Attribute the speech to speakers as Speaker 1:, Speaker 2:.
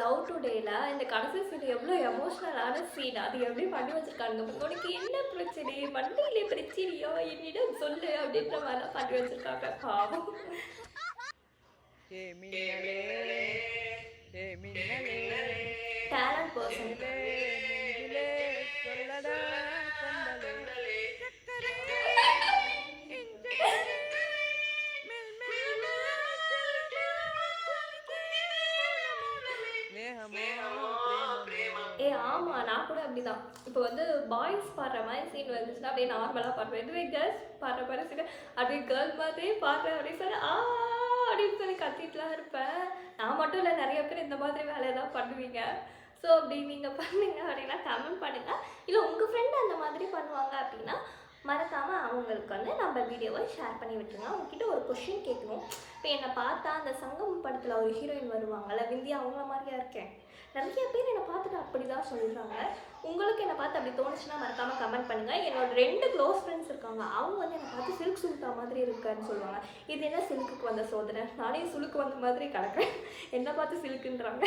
Speaker 1: Love டுடேல இந்த கடைசி scene எவ்வளோ எமோஷ்னலான சீன் அது எப்படி பண்ணி வச்சிருக்காங்க உனக்கு என்ன பிரச்சனை? வண்டியிலே பிரச்சனையோ? என்னிடம் சொல்லு அப்படின்ற மாதிரிலாம் பண்ணி வச்சிருக்காங்க. பாவம். டேலண்ட் பர்சன் ஏ ஆமாம் நான் கூட அப்படிதான். இப்போ வந்து பாய்ஸ் பாடுற மாதிரி சீன் வந்துச்சுன்னா அப்படியே நார்மலாக பாடுவேன். இதுவே கேர்ள்ஸ் பாடுற மாதிரி சீன் அப்படியே கேர்ள் மாதிரியே பாடுறேன் அப்படின்னு சொல்லி ஆ அப்படின்னு சொல்லி கத்திட்டுலாம் இருப்பேன். நான் மட்டும் இல்லை நிறைய பேர் இந்த மாதிரி வேலையை தான் பண்ணுவீங்க. ஸோ அப்படி நீங்கள் பண்ணுங்க அப்படின்னா கமெண்ட் பண்ணுங்கள் இல்லை உங்கள் ஃப்ரெண்டு அந்த மாதிரி பண்ணுவாங்க அப்படின்னா மறக்காமல் அவங்களுக்கு வந்து நம்ம வீடியோவை ஷேர் பண்ணி விட்டுருங்க. அவங்கக்கிட்ட ஒரு கொஷின் கேட்கணும். இப்போ என்னை பார்த்தா அந்த சங்கம் படத்தில் ஒரு ஹீரோயின் வருவாங்கள்ல விந்தியா அவங்கள மாதிரியா இருக்கேன். நிறைய பேர் என்னை பார்த்துட்டு அப்படி தான் சொல்கிறாங்க உங்களுக்கு என்னை பார்த்து அப்படி தோணுச்சுன்னா மறக்காமல் கமெண்ட் பண்ணுங்கள் என்னோட ரெண்டு க்ளோஸ் ஃப்ரெண்ட்ஸ் இருக்காங்க. அவங்க வந்து என்னை பார்த்து சில்க் சுல்தா மாதிரி இருக்கான்னு சொல்லுவாங்க. இது என்ன சில்க்குக்கு வந்த சோதனை? நானே சுழுக்கு வந்த மாதிரி கிடக்குறேன். என்னை பார்த்து சில்க்குன்றாங்க